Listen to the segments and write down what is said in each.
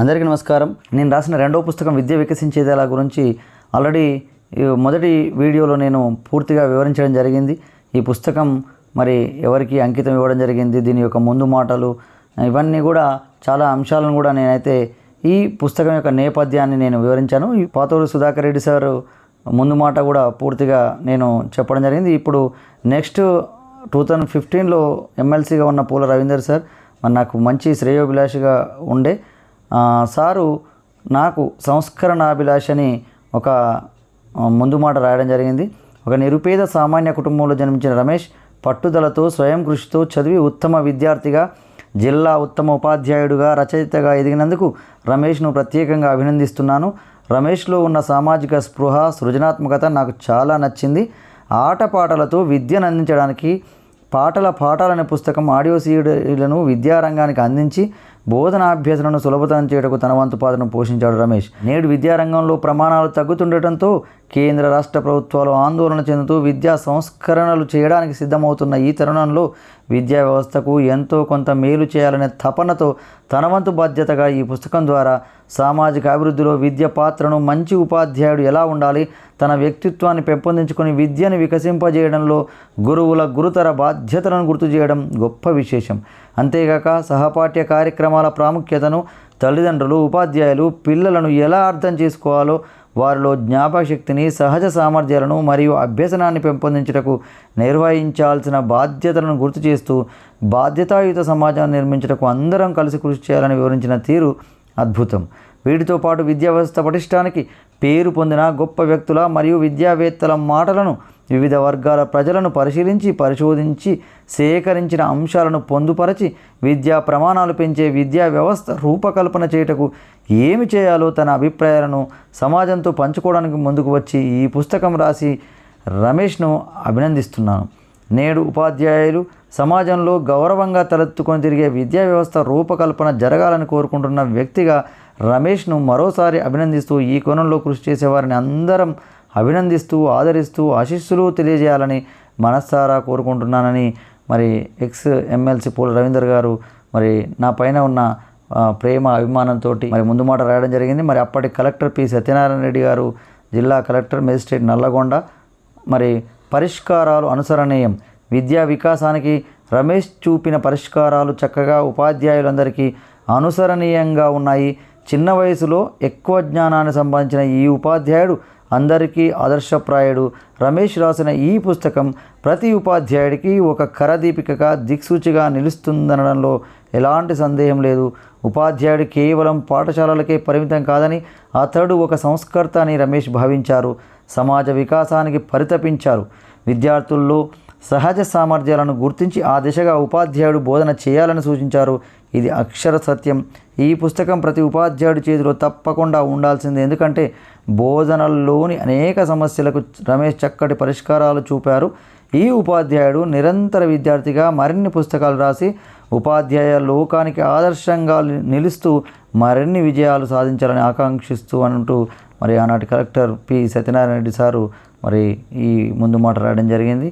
అందరికీ నమస్కారం. నేను రాసిన రెండవ పుస్తకం విద్య వికసించేదేలా గురించి ఆల్రెడీ మొదటి వీడియోలో నేను పూర్తిగా వివరించడం జరిగింది. ఈ పుస్తకం మరి ఎవరికి అంకితం ఇవ్వడం జరిగింది దీని యొక్క ముందు మాటలు ఇవన్నీ కూడా చాలా అంశాలను కూడా నేనైతే ఈ పుస్తకం యొక్క నేపథ్యాన్ని నేను వివరించాను. ఈ పాతూరు సుధాకర్ రెడ్డి సార్ ముందు మాట కూడా పూర్తిగా నేను చెప్పడం జరిగింది. ఇప్పుడు నెక్స్ట్ టూ థౌజండ్ ఫిఫ్టీన్లో ఎమ్మెల్సీగా ఉన్న పూల రవీందర్ సార్ మరి నాకు మంచి శ్రేయోభిలాషిగా ఉండే సారు నాకు సంస్కరణాభిలాష అని ఒక ముందు మాట రాయడం జరిగింది. ఒక నిరుపేద సామాన్య కుటుంబంలో జన్మించిన రమేష్ పట్టుదలతో స్వయం కృషితో చదివి ఉత్తమ విద్యార్థిగా జిల్లా ఉత్తమ ఉపాధ్యాయుడుగా రచయితగా ఎదిగినందుకు రమేష్ను ప్రత్యేకంగా అభినందిస్తున్నాను. రమేష్లో ఉన్న సామాజిక స్పృహ సృజనాత్మకత నాకు చాలా నచ్చింది. ఆటపాటలతో విద్యను అందించడానికి పాటల పాఠాలనే పుస్తకం ఆడియో సీడీలను విద్యారంగానికి అందించి బోధనాభ్యసనను సులభతరం చేయటకు తన వంతు పాత్రను పోషించాడు రమేష్. నేడు విద్యారంగంలో ప్రమాణాలు తగ్గుతుండటంతో కేంద్ర రాష్ట్ర ప్రభుత్వాలు ఆందోళన చెందుతూ విద్యా సంస్కరణలు చేయడానికి సిద్ధమవుతున్న ఈ తరుణంలో విద్యా వ్యవస్థకు ఎంతో కొంత మేలు చేయాలనే తపనతో తన వంతు బాధ్యతగా ఈ పుస్తకం ద్వారా సామాజిక అభివృద్ధిలో విద్య పాత్రను మంచి ఉపాధ్యాయుడు ఎలా ఉండాలి? తన వ్యక్తిత్వాన్ని పెంపొందించుకొని విద్యను వికసింపజేయడంలో గురువుల గురుతర బాధ్యతలను గుర్తు చేయడం గొప్ప విశేషం. అంతేగాక సహపాఠ్య కార్యక్రమాల ప్రాముఖ్యతను తల్లిదండ్రులు ఉపాధ్యాయులు పిల్లలను ఎలా అర్థం చేసుకోవాలో వారిలో జ్ఞాపకశక్తిని సహజ సామర్థ్యాలను మరియు అభ్యసనాన్ని పెంపొందించుటకు నిర్వహించాల్సిన బాధ్యతలను గుర్తు చేస్తూ బాధ్యతాయుత సమాజాన్ని నిర్మించుటకు అందరం కలిసి కృషి చేయాలని వివరించిన తీరు అద్భుతం. వీటితో పాటు విద్యా వ్యవస్థ పటిష్టానికి పేరు పొందిన గొప్ప వ్యక్తుల మరియు విద్యావేత్తల మాటలను వివిధ వర్గాల ప్రజలను పరిశీలించి పరిశోధించి సేకరించిన అంశాలను పొందుపరచి విద్యా ప్రమాణాలు పెంచే విద్యా వ్యవస్థ రూపకల్పన చేయుటకు ఏమి చేయాలో తన అభిప్రాయాలను సమాజంతో పంచుకోవడానికి ముందుకు వచ్చి ఈ పుస్తకం రాసి రమేష్ను అభినందిస్తున్నాను. నేడు ఉపాధ్యాయులు సమాజంలో గౌరవంగా తలెత్తుకొని తిరిగే విద్యా వ్యవస్థ రూపకల్పన జరగాలని కోరుకుంటున్న వ్యక్తిగా రమేష్ను మరోసారి అభినందిస్తూ ఈ కోణంలో కృషి చేసేవారిని అందరం అభినందిస్తూ ఆదరిస్తూ ఆశీస్సులు తెలియజేయాలని మనస్సారా కోరుకుంటున్నానని మరి ఎక్స్ ఎమ్మెల్సీ పూల రవీందర్ గారు మరి నా పైన ఉన్న ప్రేమ అభిమానంతో మరి ముందు మాట రాయడం జరిగింది. మరి అప్పటి కలెక్టర్ పి. సత్యనారాయణ రెడ్డి గారు జిల్లా కలెక్టర్ మేజిస్ట్రేట్ నల్లగొండ మరి పరిష్కారాలు అనుసరణీయం. విద్యా వికాసానికి రమేష్ చూపిన పరిష్కారాలు చక్కగా ఉపాధ్యాయులందరికీ అనుసరణీయంగా ఉన్నాయి. చిన్న వయసులో ఎక్కువ జ్ఞానాన్ని సంబంధించిన ఈ ఉపాధ్యాయుడు అందరికీ ఆదర్శప్రాయుడు. రమేష్ రాసిన ఈ పుస్తకం ప్రతి ఉపాధ్యాయుడికి ఒక కరదీపికగా దిక్సూచిగా నిలుస్తుందనడంలో ఎలాంటి సందేహం లేదు. ఉపాధ్యాయుడు కేవలం పాఠశాలలకే పరిమితం కాదని అతడు ఒక సంస్కర్త అని రమేష్ భావించారు. సమాజ వికాసానికి పరితపించారు. విద్యార్థుల్లో సహజ సామర్థ్యాలను గుర్తించి ఆ దిశగా ఉపాధ్యాయుడు బోధన చేయాలని సూచించారు. ఇది అక్షర సత్యం. ఈ పుస్తకం ప్రతి ఉపాధ్యాయుడి చేతిలో తప్పకుండా ఉండాల్సిందే. ఎందుకంటే బోధనల్లోని అనేక సమస్యలకు రమేష్ చక్కటి పరిష్కారాలు చూపారు. ఈ ఉపాధ్యాయుడు నిరంతర విద్యార్థిగా మరిన్ని పుస్తకాలు రాసి ఉపాధ్యాయ లోకానికి ఆదర్శంగా నిలుస్తూ మరిన్ని విజయాలు సాధించాలని ఆకాంక్షిస్తూ అంటూ మరి ఆనాటి collector P Satyanarayana Reddy sir మరి ఈ ముందు మాట రాయడం జరిగింది.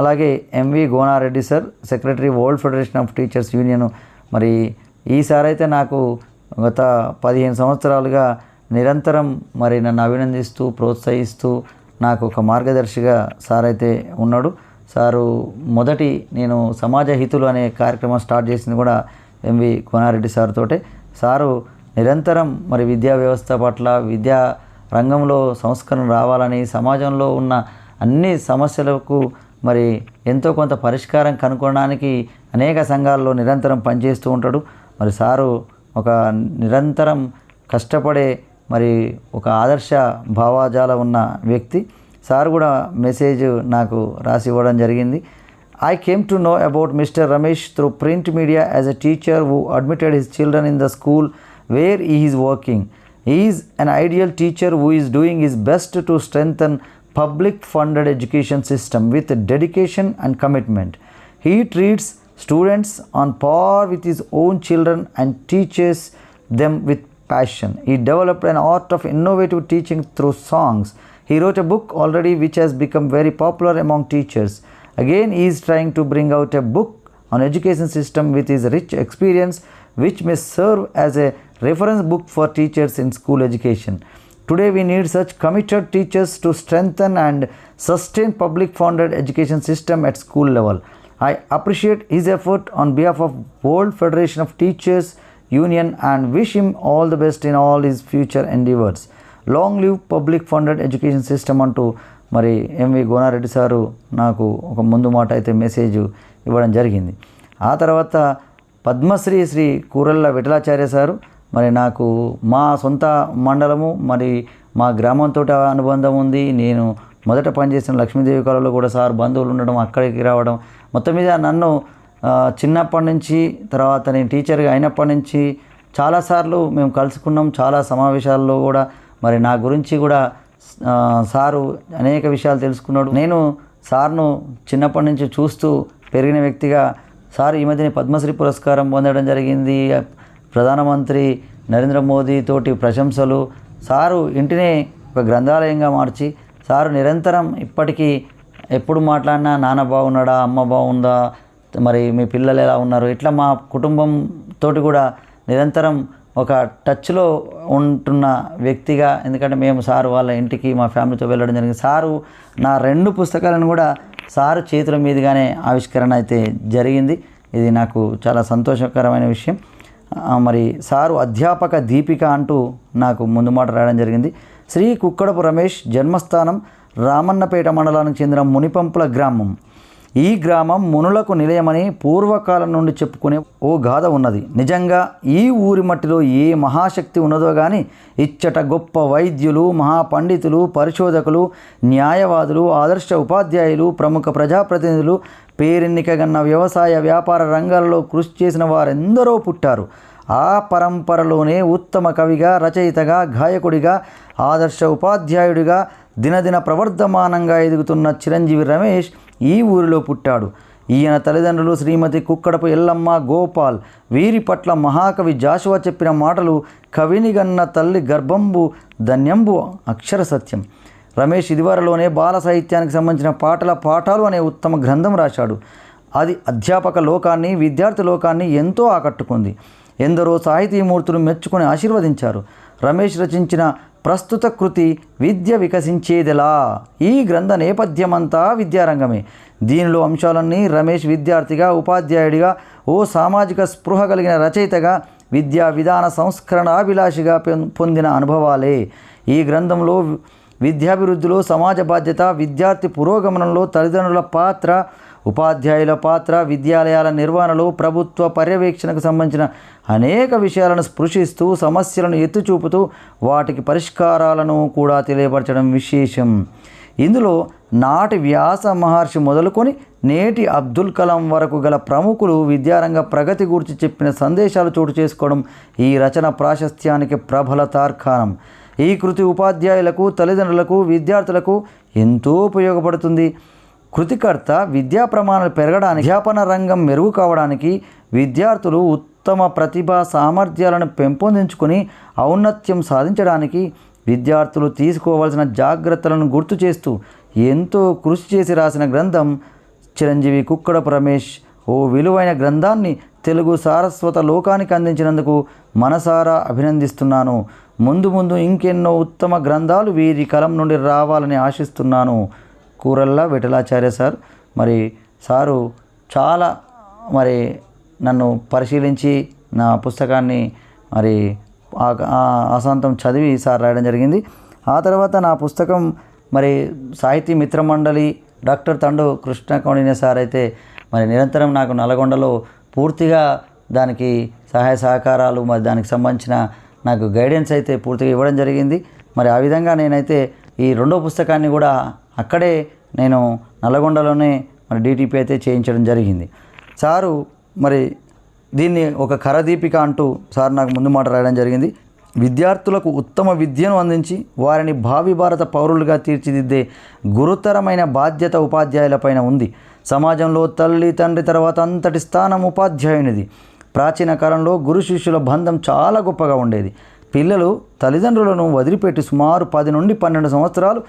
అలాగే M V Gonareddy sir secretary world federation of teachers union మరి ఈసారి అయితే నాకు గత పదిహేను సంవత్సరాలుగా నిరంతరం మరి నన్ను అభినందిస్తూ ప్రోత్సహిస్తూ నాకు ఒక మార్గదర్శిగా సార్ అయితే ఉన్నాడు. సారు మొదటి నేను సమాజ హితులు అనే కార్యక్రమం స్టార్ట్ చేసింది కూడా ఎంవి కోనారెడ్డి సార్ తోటే సారు నిరంతరం మరి విద్యా వ్యవస్థ పట్ల విద్యా రంగంలో సంస్కరణ రావాలని సమాజంలో ఉన్న అన్ని సమస్యలకు మరి ఎంతో కొంత పరిష్కారం కనుక్కోవడానికి అనేక సంఘాల్లో నిరంతరం పనిచేస్తూ ఉంటాడు. మరి సారు ఒక నిరంతరం కష్టపడే మరి ఒక ఆదర్శ భావాజాల ఉన్న వ్యక్తి. సార్ కూడా మెసేజ్ నాకు రాసి ఇవ్వడం జరిగింది. I came to know about mister Ramesh through print media as a teacher who admitted his children in the school where he is working. He is an ideal teacher who is doing his best to strengthen public funded education system with dedication and commitment. He treats students on par with his own children and teaches them with passion. He developed an art of innovative teaching through songs. He wrote a book already which has become very popular among teachers. Again, he is trying to bring out a book on education system with his rich experience which may serve as a reference book for teachers in school education today we need such committed teachers to strengthen and sustain public founded education system at school level I appreciate his effort on behalf of world federation of teachers union and wish him all the best in all his future endeavours long live public funded education system అంటూ మరి MV Gonareddy sir నాకు ఒక ముందు మాట అయితే message ఇవ్వడం జరిగింది. ఆ తర్వాత పద్మశ్రీ శ్రీ కూరళ్ళ విఠలాచార్య సారు మరి నాకు మా సొంత మండలము మరి మా గ్రామంతో అనుబంధం ఉంది. నేను మొదట పనిచేసిన లక్ష్మీదేవి కాలంలో కూడా సార్ బంధువులు ఉండడం అక్కడికి రావడం మొత్తం మీద నన్ను చిన్నప్పటి నుంచి తర్వాత నేను టీచర్గా అయినప్పటి నుంచి చాలాసార్లు మేము కలుసుకున్నాం. చాలా సమావేశాల్లో కూడా మరి నా గురించి కూడా సారు అనేక విషయాలు తెలుసుకున్నాడు. నేను సార్ను చిన్నప్పటి నుంచి చూస్తూ పెరిగిన వ్యక్తిగా సార్ ఈ మధ్యనే పద్మశ్రీ పురస్కారం పొందడం జరిగింది. ప్రధానమంత్రి నరేంద్ర మోదీ తోటి ప్రశంసలు సారు ఇంటినే ఒక గ్రంథాలయంగా మార్చి సారు నిరంతరం ఇప్పటికీ ఎప్పుడు మాట్లాడినా నాన్న బాగున్నాడా అమ్మ బాగుందా మరి మీ పిల్లలు ఎలా ఉన్నారు? ఇట్లా మా కుటుంబంతో కూడా నిరంతరం ఒక టచ్లో ఉంటున్న వ్యక్తిగా ఎందుకంటే మేము సారు వాళ్ళ ఇంటికి మా ఫ్యామిలీతో వెళ్ళడం జరిగింది. సారు నా రెండు పుస్తకాలను కూడా సారు చేతుల మీదుగానే ఆవిష్కరణ అయితే జరిగింది. ఇది నాకు చాలా సంతోషకరమైన విషయం. మరి సారు అధ్యాపక దీపిక అంటూ నాకు ముందు మాట రాయడం జరిగింది. శ్రీ కుక్కడపు రమేష్ జన్మస్థానం రామన్నపేట మండలానికి చెందిన మునిపంపుల గ్రామం. ఈ గ్రామం మునులకు నిలయమని పూర్వకాలం నుండి చెప్పుకునే ఓ గాథ ఉన్నది. నిజంగా ఈ ఊరి మట్టిలో ఏ మహాశక్తి ఉన్నదో కానీ ఇచ్చట గొప్ప వైద్యులు మహాపండితులు పరిశోధకులు న్యాయవాదులు ఆదర్శ ఉపాధ్యాయులు ప్రముఖ ప్రజాప్రతినిధులు పేరెన్నికగన్న వ్యవసాయ వ్యాపార రంగాలలో కృషి చేసిన వారెందరో పుట్టారు. ఆ పరంపరలోనే ఉత్తమ కవిగా రచయితగా గాయకుడిగా ఆదర్శ ఉపాధ్యాయుడిగా దినదిన ప్రవర్ధమానంగా ఎదుగుతున్న చిరంజీవి రమేష్ ఈ ఊరిలో పుట్టాడు. ఈయన తల్లిదండ్రులు శ్రీమతి కుక్కడపు ఎల్లమ్మ గోపాల్. వీరి పట్ల మహాకవి జాషువా చెప్పిన మాటలు కవినిగన్న తల్లి గర్భంబు ధన్యంబు అక్షర సత్యం. రమేష్ ఇదివరలోనే బాల సాహిత్యానికి సంబంధించిన పాటల పాఠాలు అనే ఉత్తమ గ్రంథం రాశాడు. అది అధ్యాపక లోకాన్ని విద్యార్థి లోకాన్ని ఎంతో ఆకట్టుకుంది. ఎందరో సాహితీమూర్తులు మెచ్చుకొని ఆశీర్వదించారు. రమేష్ రచించిన ప్రస్తుత కృతి విద్య వికసించేదిలా? ఈ గ్రంథ నేపథ్యమంతా విద్యారంగమే. దీనిలో అంశాలన్నీ రమేష్ విద్యార్థిగా ఉపాధ్యాయుడిగా ఓ సామాజిక స్పృహ కలిగిన రచయితగా విద్యా విధాన సంస్కరణ అభిలాషిగా పొందిన అనుభవాలే. ఈ గ్రంథంలో విద్యాభివృద్ధిలో సమాజ బాధ్యత విద్యార్థి పురోగమనంలో తల్లిదండ్రుల పాత్ర ఉపాధ్యాయుల పాత్ర విద్యాలయాల నిర్వహణలో ప్రభుత్వ పర్యవేక్షణకు సంబంధించిన అనేక విషయాలను స్పృశిస్తూ సమస్యలను ఎత్తుచూపుతూ వాటికి పరిష్కారాలను కూడా తెలియపరచడం విశేషం. ఇందులో నాటి వ్యాస మహర్షి మొదలుకొని నేటి అబ్దుల్ కలాం వరకు గల ప్రముఖులు విద్యారంగ ప్రగతి గురించి చెప్పిన సందేశాలు చోటు చేసుకోవడం ఈ రచన ప్రాశస్త్యానికి ప్రబల తార్కాణం. ఈ కృతి ఉపాధ్యాయులకు తల్లిదండ్రులకు విద్యార్థులకు ఎంతో ఉపయోగపడుతుంది. కృతికర్త విద్యా ప్రమాణాలు పెరగడానికి అధ్యాపన రంగం మెరుగు కావడానికి విద్యార్థులు ఉత్తమ ప్రతిభా సామర్థ్యాలను పెంపొందించుకొని ఔన్నత్యం సాధించడానికి విద్యార్థులు తీసుకోవాల్సిన జాగ్రత్తలను గుర్తు చేస్తూ ఎంతో కృషి చేసి రాసిన గ్రంథం చిరంజీవి కుక్కడ రమేష్ ఓ విలువైన గ్రంథాన్ని తెలుగు సారస్వత లోకానికి అందించినందుకు మనసారా అభినందిస్తున్నాను. ముందు ముందు ఇంకెన్నో ఉత్తమ గ్రంథాలు వీరి కలం నుండి రావాలని ఆశిస్తున్నాను. కూరల్లా విఠలాచార్య సార్. మరి సారు చాలా మరి నన్ను పరిశీలించి నా పుస్తకాన్ని మరి ఆ- చదివి సార్ రాయడం జరిగింది. ఆ తర్వాత నా పుస్తకం మరి సాహితీ మిత్ర మండలి డాక్టర్ తండు కృష్ణ సార్ అయితే మరి నిరంతరం నాకు నల్గొండలో పూర్తిగా దానికి సహాయ సహకారాలు మరి దానికి సంబంధించిన నాకు గైడెన్స్ అయితే పూర్తిగా ఇవ్వడం జరిగింది. మరి ఆ విధంగా నేనైతే ఈ రెండో పుస్తకాన్ని కూడా అక్కడే నేను నల్లగొండలోనే మరి డీటీపీ అయితే చేయించడం జరిగింది. సారు మరి దీన్ని ఒక కరదీపిక అంటూ సార్ నాకు ముందు మాట రాయడం జరిగింది. విద్యార్థులకు ఉత్తమ విద్యను అందించి వారిని భావి భారత పౌరులుగా తీర్చిదిద్దే గురుతరమైన బాధ్యత ఉపాధ్యాయులపైన ఉంది. సమాజంలో తల్లి తండ్రి తర్వాత అంతటి స్థానం ఉపాధ్యాయునిది. ప్రాచీన కాలంలో గురు శిష్యుల బంధం చాలా గొప్పగా ఉండేది. పిల్లలు తల్లిదండ్రులను వదిలిపెట్టి సుమారు పది నుండి పన్నెండు సంవత్సరాలు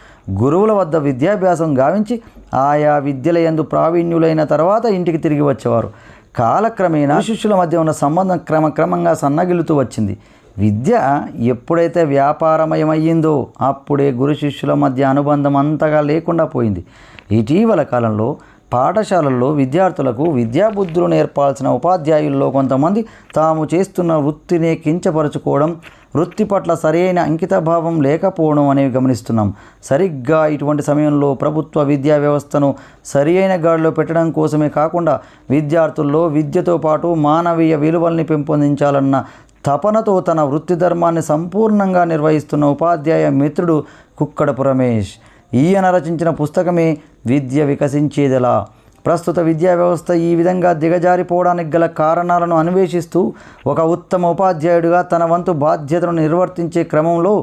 గురువుల వద్ద విద్యాభ్యాసం గావించి ఆయా విద్యల యందు ప్రావీణ్యులైన తర్వాత ఇంటికి తిరిగి వచ్చేవారు. కాలక్రమేణా శిష్యుల మధ్య ఉన్న సంబంధం క్రమక్రమంగా సన్నగిల్లుతూ వచ్చింది. విద్య ఎప్పుడైతే వ్యాపారమయమయ్యిందో అప్పుడే గురు శిష్యుల మధ్య అనుబంధం అంతగా లేకుండా పోయింది. ఇటీవల కాలంలో పాఠశాలల్లో విద్యార్థులకు విద్యాబుద్ధులు నేర్పాల్సిన ఉపాధ్యాయుల్లో కొంతమంది తాము చేస్తున్న వృత్తినే కించపరుచుకోవడం వృత్తి పట్ల సరైన అంకితభావం లేకపోవడం అనేవి గమనిస్తున్నాం. సరిగ్గా ఇటువంటి సమయంలో ప్రభుత్వ విద్యా వ్యవస్థను సరియైన గాడిలో పెట్టడం కోసమే కాకుండా విద్యార్థుల్లో విద్యతో పాటు మానవీయ విలువల్ని పెంపొందించాలన్న తపనతో తన వృత్తి ధర్మాన్ని సంపూర్ణంగా నిర్వహిస్తున్న ఉపాధ్యాయ మిత్రుడు కుక్కడపు రమేష్. ఈయన రచించిన పుస్తకమే విద్య వికసించేదెలా? ప్రస్తుత విద్యా వ్యవస్థ ఈ విధంగా దిగజారిపోవడానికి గల కారణాలను అన్వేషిస్తూ ఒక ఉత్తమ ఉపాధ్యాయుడిగా తన వంతు బాధ్యతను నిర్వర్తించే క్రమంలో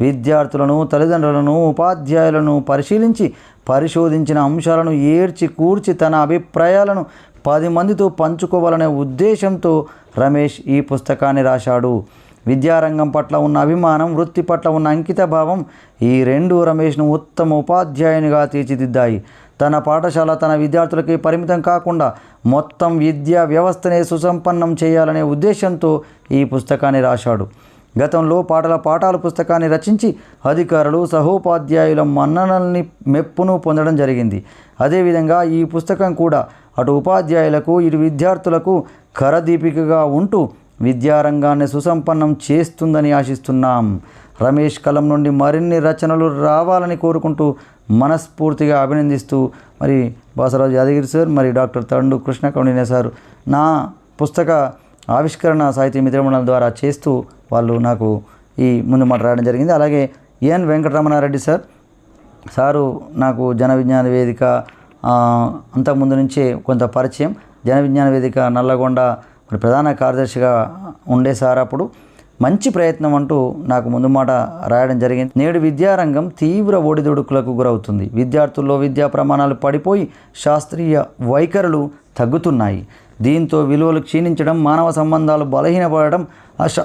విద్యార్థులను తల్లిదండ్రులను ఉపాధ్యాయులను పరిశీలించి పరిశోధించిన అంశాలను ఏర్చి కూర్చి తన అభిప్రాయాలను పది మందితో పంచుకోవాలనే ఉద్దేశంతో రమేష్ ఈ పుస్తకాన్ని రాశాడు. విద్యారంగం పట్ల ఉన్న అభిమానం వృత్తి పట్ల ఉన్న అంకితభావం ఈ రెండు రమేష్ను ఉత్తమ ఉపాధ్యాయునిగా తీర్చిదిద్దాయి. తన పాఠశాల తన విద్యార్థులకి పరిమితం కాకుండా మొత్తం విద్యా వ్యవస్థనే సుసంపన్నం చేయాలనే ఉద్దేశంతో ఈ పుస్తకాన్ని రాశాడు. గతంలో పాటల పాఠాల పుస్తకాన్ని రచించి అధికారులు సహోపాధ్యాయుల మన్ననల్ని మెప్పును పొందడం జరిగింది. అదేవిధంగా ఈ పుస్తకం కూడా అటు ఉపాధ్యాయులకు ఇటు విద్యార్థులకు కరదీపికగా ఉంటూ విద్యారంగాన్ని సుసంపన్నం చేస్తుందని ఆశిస్తున్నాం. రమేష్ కలం నుండి మరిన్ని రచనలు రావాలని కోరుకుంటూ మనస్ఫూర్తిగా అభినందిస్తూ మరి బాసరాజు యాదగిరి సార్ మరి డాక్టర్ తండు కృష్ణ కౌండినే సార్ నా పుస్తక ఆవిష్కరణ సాహిత్య మిత్రమండలం ద్వారా చేస్తూ వాళ్ళు నాకు ఈ ముందు మాట రాయడం జరిగింది. అలాగే ఎన్ వెంకటరమణారెడ్డి సార్ సారు నాకు జన విజ్ఞాన వేదిక అంతకుముందు నుంచే కొంత పరిచయం. జన విజ్ఞాన వేదిక నల్లగొండ ఇప్పుడు ప్రధాన కార్యదర్శిగా ఉండే సార్ అప్పుడు మంచి ప్రయత్నం అంటూ నాకు ముందు మాట రాయడం జరిగింది. నేడు విద్యారంగం తీవ్ర ఒడిదుడుకులకు గురవుతుంది. విద్యార్థుల్లో విద్యా ప్రమాణాలు పడిపోయి శాస్త్రీయ వైఖరులు తగ్గుతున్నాయి. దీంతో విలువలు క్షీణించడం మానవ సంబంధాలు బలహీనపడడం అశ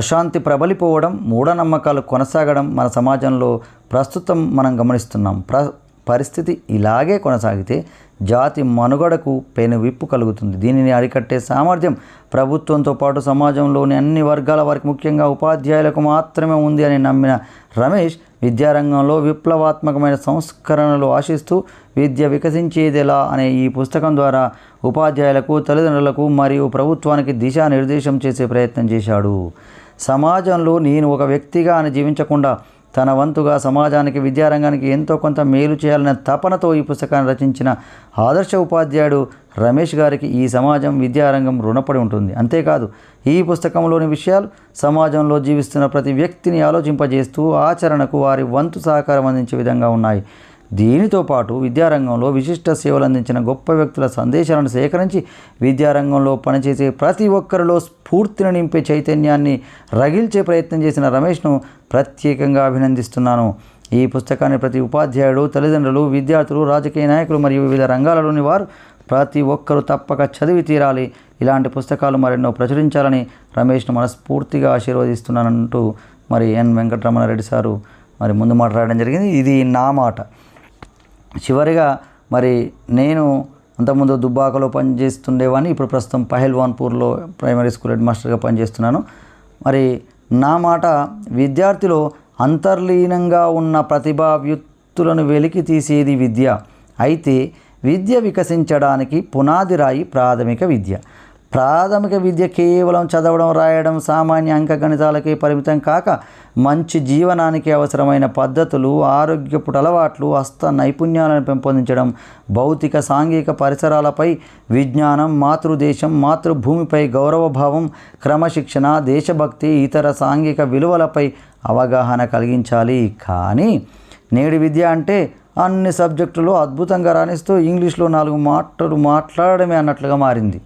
అశాంతి ప్రబలిపోవడం మూఢనమ్మకాలు కొనసాగడం మన సమాజంలో ప్రస్తుతం మనం గమనిస్తున్నాం. ప్ర పరిస్థితి ఇలాగే కొనసాగితే జాతి మనుగడకు పెను విప్పు కలుగుతుంది. దీనిని అరికట్టే సామర్థ్యం ప్రభుత్వంతో పాటు సమాజంలోని అన్ని వర్గాల వారికి ముఖ్యంగా ఉపాధ్యాయులకు మాత్రమే ఉంది అని నమ్మిన రమేష్ విద్యారంగంలో విప్లవాత్మకమైన సంస్కరణలు ఆశిస్తూ విద్య వికసించేదెలా అనే ఈ పుస్తకం ద్వారా ఉపాధ్యాయులకు తల్లిదండ్రులకు మరియు ప్రభుత్వానికి దిశానిర్దేశం చేసే ప్రయత్నం చేశాడు. సమాజంలో నేను ఒక వ్యక్తిగా అని జీవించకుండా తన వంతుగా సమాజానికి విద్యారంగానికి ఎంతో కొంత మేలు చేయాలనే తపనతో ఈ పుస్తకాన్ని రచించిన ఆదర్శ ఉపాధ్యాయుడు రమేష్ గారికి ఈ సమాజం విద్యారంగం రుణపడి ఉంటుంది. అంతేకాదు ఈ పుస్తకంలోని విషయాలు సమాజంలో జీవిస్తున్న ప్రతి వ్యక్తిని ఆలోచింపజేస్తూ ఆచరణకు వారి వంతు సహకారం అందించే విధంగా ఉన్నాయి. దీనితో పాటు విద్యారంగంలో విశిష్ట సేవలు అందించిన గొప్ప వ్యక్తుల సందేశాలను సేకరించి విద్యారంగంలో పనిచేసే ప్రతి ఒక్కరిలో స్ఫూర్తిని నింపే చైతన్యాన్ని రగిల్చే ప్రయత్నం చేసిన రమేష్ను ప్రత్యేకంగా అభినందిస్తున్నాను. ఈ పుస్తకాన్ని ప్రతి ఉపాధ్యాయుడు తల్లిదండ్రులు విద్యార్థులు రాజకీయ నాయకులు మరియు వివిధ రంగాలలోని వారు ప్రతి ఒక్కరూ తప్పక చదివి తీరాలి. ఇలాంటి పుస్తకాలు మరెన్నో ప్రచురించాలని రమేష్ను మనస్ఫూర్తిగా ఆశీర్వదిస్తున్నానంటూ మరి ఎన్ వెంకటరమణారెడ్డి సారు మరి ముందు మాట్లాడడం జరిగింది. ఇది నా మాట. చివరిగా మరి నేను అంతకుముందు దుబ్బాకలో పనిచేస్తుండేవాడిని ఇప్పుడు ప్రస్తుతం పహల్వాన్పూర్లో ప్రైమరీ స్కూల్ హెడ్ మాస్టర్గా పనిచేస్తున్నాను. మరి నా మాట విద్యార్థిలో అంతర్లీనంగా ఉన్న ప్రతిభా వ్యక్తులను వెలికి తీసేది విద్య. అయితే విద్య వికసించడానికి పునాది రాయి ప్రాథమిక విద్య. ప్రాథమిక విద్య కేవలం చదవడం రాయడం సామాన్య అంకగణితాలకే పరిమితం కాక మంచి జీవనానికి అవసరమైన పద్ధతులు ఆరోగ్యపు అలవాట్లు హస్త నైపుణ్యాలను పెంపొందించడం భౌతిక సాంఘిక పరిసరాలపై విజ్ఞానం మాతృదేశం మాతృభూమిపై గౌరవభావం క్రమశిక్షణ దేశభక్తి ఇతర సాంఘిక విలువలపై అవగాహన కలిగించాలి. కానీ నేడు విద్య అంటే అన్ని సబ్జెక్టులు అద్భుతంగా రాణిస్తూ ఇంగ్లీష్లో నాలుగు మాటలు మాట్లాడడమే అన్నట్లుగా మారింది.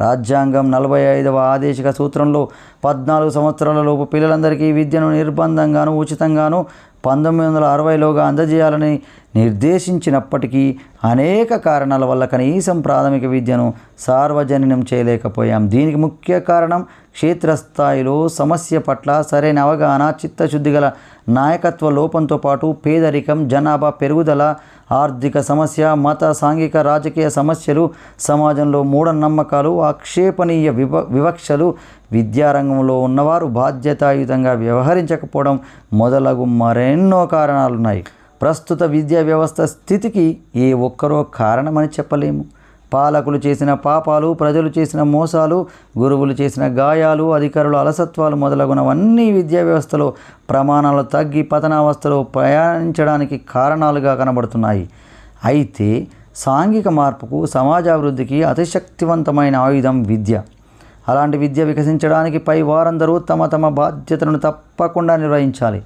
రాజ్యాంగం నలభై ఐదవ ఆదేశిక సూత్రంలో పద్నాలుగు సంవత్సరాల లోపు పిల్లలందరికీ విద్యను నిర్బంధంగాను ఉచితంగాను పంతొమ్మిది వందల అరవైలోగా అందజేయాలని నిర్దేశించినప్పటికీ అనేక కారణాల వల్ల కనీసం ప్రాథమిక విద్యను సార్వజనీనం చేయలేకపోయాం. దీనికి ముఖ్య కారణం క్షేత్రస్థాయిలో సమస్య పట్ల సరైన అవగాహన చిత్తశుద్ధి గల నాయకత్వ లోపంతో పాటు పేదరికం జనాభా పెరుగుదల ఆర్థిక సమస్య మత సాంఘిక రాజకీయ సమస్యలు సమాజంలో మూఢనమ్మకాలు ఆక్షేపణీయ వివ వివక్షలు విద్యారంగంలో ఉన్నవారు బాధ్యతాయుతంగా వ్యవహరించకపోవడం మొదలగు మరెన్నో కారణాలున్నాయి. ప్రస్తుత విద్యా వ్యవస్థ స్థితికి ఏ ఒక్కరో కారణమని చెప్పలేము. పాలకులు చేసిన పాపాలు ప్రజలు చేసిన మోసాలు గురువులు చేసిన గాయాలు అధికారుల అలసత్వాలు మొదలగునవన్నీ విద్యా వ్యవస్థలో ప్రమాణాలు తగ్గి పతనావస్థలో ప్రయాణించడానికి కారణాలుగా కనబడుతున్నాయి. అయితే సాంఘిక మార్పుకు సమాజాభివృద్ధికి అతిశక్తివంతమైన ఆయుధం విద్య. అలాంటి విద్య వికసించడానికి పై వారందరూ తమ తమ బాధ్యతలను తప్పకుండా నిర్వహించాలి.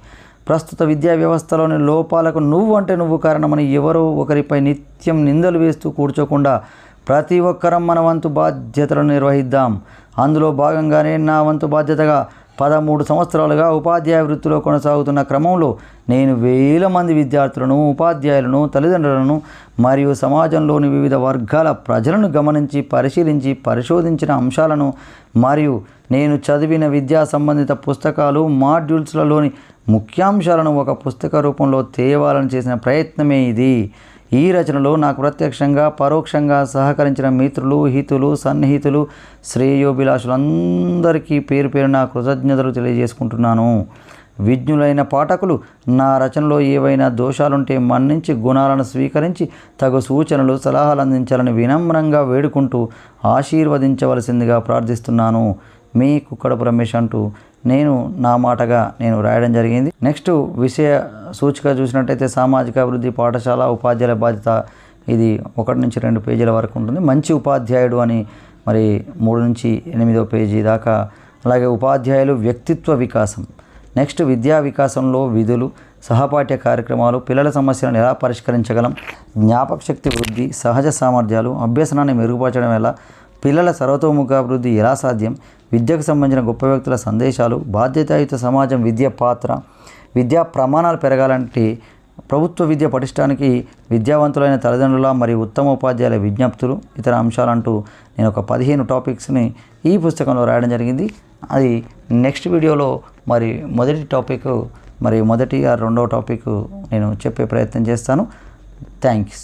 ప్రస్తుత విద్యా వ్యవస్థలోని లోపాలకు నువ్వు అంటే నువ్వు కారణమని ఎవరో ఒకరిపై నిత్యం నిందలు వేస్తూ కూర్చోకుండా ప్రతి ఒక్కరం మన వంతు బాధ్యతలను నిర్వహిద్దాం. అందులో భాగంగానే నా వంతు బాధ్యతగా పదమూడు సంవత్సరాలుగా ఉపాధ్యాయ వృత్తిలో కొనసాగుతున్న క్రమంలో నేను వేల మంది విద్యార్థులను ఉపాధ్యాయులను తల్లిదండ్రులను మరియు సమాజంలోని వివిధ వర్గాల ప్రజలను గమనించి పరిశీలించి పరిశోధించిన అంశాలను మరియు నేను చదివిన విద్యా సంబంధిత పుస్తకాలు మాడ్యూల్స్లలోని ముఖ్యాంశాలను ఒక పుస్తక రూపంలో తేవాలని చేసిన ప్రయత్నమే ఇది. ఈ రచనలో నాకు ప్రత్యక్షంగా పరోక్షంగా సహకరించిన మిత్రులు హితులు సన్నిహితులు శ్రేయోభిలాషులందరికీ పేరు పేరు నా కృతజ్ఞతలు తెలియజేసుకుంటున్నాను. విజ్ఞులైన పాఠకులు నా రచనలో ఏవైనా దోషాలుంటే మన్నించి గుణాలను స్వీకరించి తగు సూచనలు సలహాలు అందించాలని వినమ్రంగా వేడుకుంటూ ఆశీర్వదించవలసిందిగా ప్రార్థిస్తున్నాను. మీ కుక్కడ రమేష్ అంటూ నేను నా మాటగా నేను రాయడం జరిగింది. నెక్స్ట్ విషయ సూచిక చూసినట్టయితే సామాజిక అభివృద్ధి పాఠశాల ఉపాధ్యాయుల బాధ్యత. ఇది ఒకటి నుంచి రెండు పేజీల వరకు ఉంటుంది. మంచి ఉపాధ్యాయుడు అని మరి మూడు నుంచి ఎనిమిదో పేజీ దాకా. అలాగే ఉపాధ్యాయులు వ్యక్తిత్వ వికాసం. నెక్స్ట్ విద్యా వికాసంలో విధులు సహపాఠ్య కార్యక్రమాలు పిల్లల సమస్యలను ఎలా పరిష్కరించగలం జ్ఞాపక శక్తి వృద్ధి సహజ సామర్థ్యాలు అభ్యసనాన్ని మెరుగుపరచడం ఎలా పిల్లల సర్వతోముఖాభివృద్ధి ఎలా సాధ్యం విద్యకు సంబంధించిన గొప్ప వ్యక్తుల సందేశాలు బాధ్యతాయుత సమాజం విద్య పాత్ర విద్యా ప్రమాణాలు పెరగాలంటే ప్రభుత్వ విద్య పటిష్టానికి విద్యావంతులైన తల్లిదండ్రుల మరియు ఉత్తమ ఉపాధ్యాయుల విజ్ఞప్తులు ఇతర అంశాలంటూ నేను ఒక పదిహేను టాపిక్స్ని ఈ పుస్తకంలో రాయడం జరిగింది. అది నెక్స్ట్ వీడియోలో మరి మొదటి టాపిక్ మరి మొదటి రెండవ టాపిక్ నేను చెప్పే ప్రయత్నం చేస్తాను. థ్యాంక్స్.